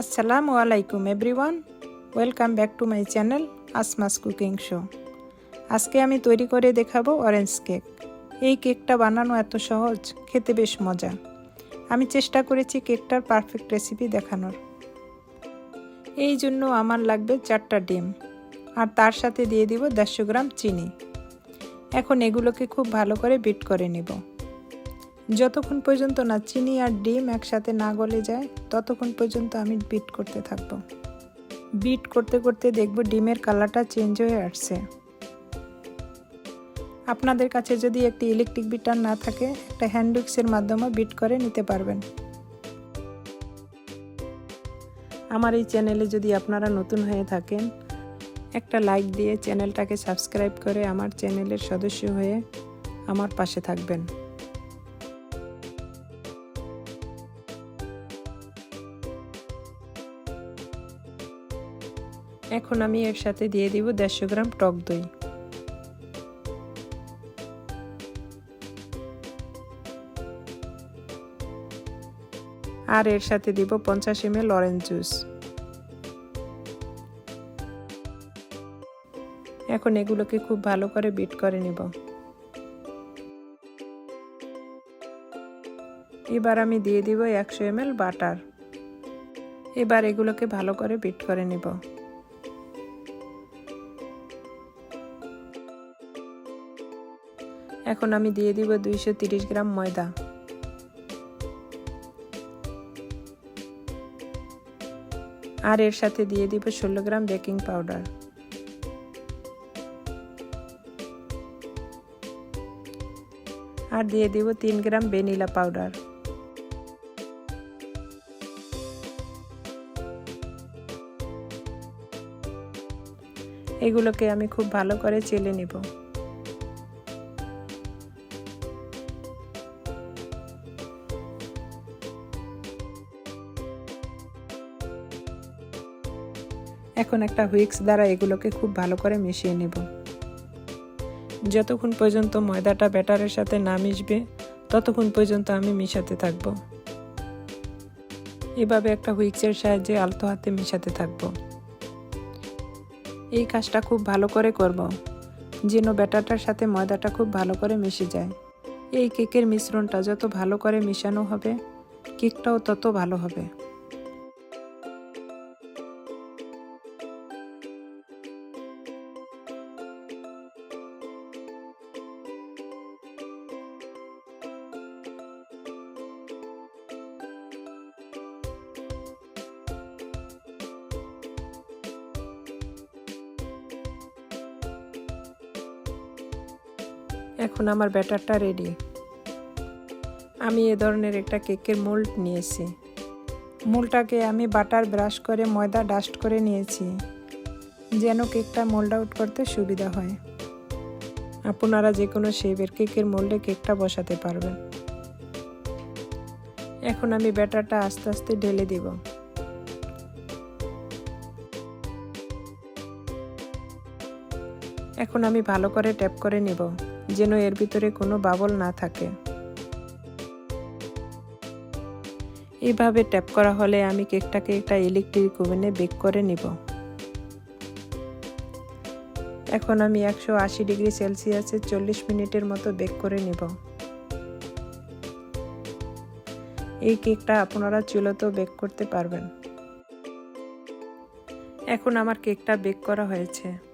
আসসালামু আলাইকুম everyone welcome back to my channel আসমাস cooking show আজকে আমি তৈরি করে দেখাবো অরেঞ্জ কেক এই কেকটা বানানো এত সহজ, খেতে বেশ মজা। আমি চেষ্টা করেছি কেকটার পারফেক্ট রেসিপি দেখানোর। এই জন্য আমার লাগবে চারটা ডিম, আর তার সাথে দিয়ে দিব দেড়শো গ্রাম চিনি। এখন এগুলোকে খুব ভালো করে বিট করে নিব। যতক্ষণ পর্যন্ত না চিনি আর ডিম একসাথে না গলে যায়, ততক্ষণ পর্যন্ত আমি বিট করতে থাকব। বিট করতে করতে দেখব ডিমের কালারটা চেঞ্জ হয়ে আসছে। আপনাদের কাছে যদি একটি ইলেকট্রিক বিটার না থাকে, একটা হ্যান্ড উইক্সের মাধ্যমে বিট করে নিতে পারবেন। আমার এই চ্যানেলে যদি আপনারা নতুন হয়ে থাকেন, একটা লাইক দিয়ে চ্যানেলটাকে সাবস্ক্রাইব করে আমার চ্যানেলের সদস্য হয়ে আমার পাশে থাকবেন। এখন আমি এর সাথে দিয়ে দিব দেড়শো গ্রাম টক দই। আর এর সাথে দিব পঞ্চাশ এম এল অরেঞ্জ জুস এখন এগুলোকে খুব ভালো করে বিট করে নিব। এবার আমি দিয়ে দিব একশো এম বাটার এবার এগুলোকে ভালো করে বিট করে নিব। এখন আমি দিয়ে দিব দুইশো গ্রাম ময়দা। আর এর সাথে দিয়ে দিব ষোলো গ্রাম বেকিং পাউডার। আর দিয়ে দিব তিন গ্রাম ভ্যানিলা পাউডার। এগুলোকে আমি খুব ভালো করে চেলে নিব। এখন একটা হুইক্স দ্বারা এগুলোকে খুব ভালো করে মিশিয়ে নেব। যতক্ষণ পর্যন্ত ময়দাটা ব্যাটারের সাথে না মিশবে, ততক্ষণ পর্যন্ত আমি মিশাতে থাকব। এভাবে একটা হুইক্সের সাহায্যে আলতো হাতে মিশাতে থাকব। এই কাজটা খুব ভালো করে করব, যেন ব্যাটারটার সাথে ময়দাটা খুব ভালো করে মিশে যায়। এই কেকের মিশ্রণটা যত ভালো করে মিশানো হবে, কেকটাও তত ভালো হবে। এখন আমার ব্যাটারটা রেডি আমি এ ধরনের একটা কেকের মোল্ড নিয়েছি। মোলটাকে আমি বাটার ব্রাশ করে ময়দা ডাস্ট করে নিয়েছি, যেন কেকটা মোল্ড আউট করতে সুবিধা হয়। আপনারা যে কোনো শেপের কেকের মোল্ডে কেকটা বসাতে পারবেন। এখন আমি ব্যাটারটা আস্তে আস্তে ঢেলে দিব। এখন আমি ভালো করে ট্যাপ করে নিব। যেন এর ভিতরে কোনো বাবল না থাকে। এইভাবে ট্যাপ করা হলে আমি কেকটাকে একটা ইলেকট্রিক ওভেনে বেক করে নিব। এখন আমি একশো আশি ডিগ্রি সেলসিয়াসে চল্লিশ মিনিটের মতো বেক করে নিব। এই কেকটা আপনারা চুলোতেও বেক করতে পারবেন। এখন আমার কেকটা বেক করা হয়েছে।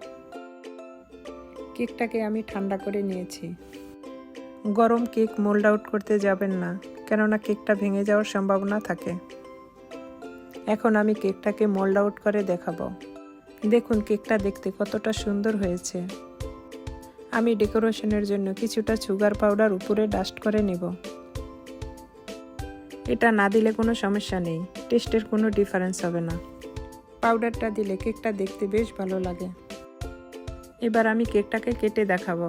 কেকটাকে আমি ঠান্ডা করে নিয়েছি। গরম কেক মোল্ড আউট করতে যাবেন না, কেননা কেকটা ভেঙে যাওয়ার সম্ভাবনা থাকে। এখন আমি কেকটাকে মোল্ড আউট করে দেখাবো। দেখুন, কেকটা দেখতে কতটা সুন্দর হয়েছে। আমি ডেকোরেশনের জন্য কিছুটা সুগার পাউডার উপরে ডাস্ট করে নেব। এটা না দিলে কোনো সমস্যা নেই, টেস্টের কোনো ডিফারেন্স হবে না। পাউডারটা দিলে কেকটা দেখতে বেশ ভালো লাগে। এবার আমি কেকটাকে কেটে দেখাবো।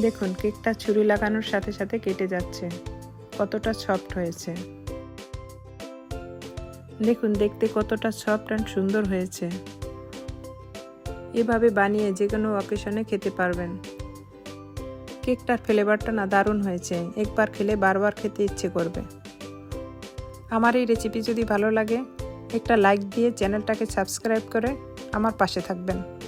দেখুন, কেকটা ছুরি লাগানোর সাথে সাথে কেটে যাচ্ছে। কতটা সফট হয়েছে। দেখুন, দেখতে কতটা সফট অ্যান্ড সুন্দর হয়েছে। এভাবে বানিয়ে যে কোনো অকেশনে খেতে পারবেন। কেকটার ফ্লেভারটা না দারুণ হয়েছে। একবার খেলে বারবার খেতে ইচ্ছে করবে। আমার এই রেসিপি যদি ভালো লাগে, একটা লাইক দিয়ে চ্যানেলটাকে সাবস্ক্রাইব করে আমার পাশে থাকবেন।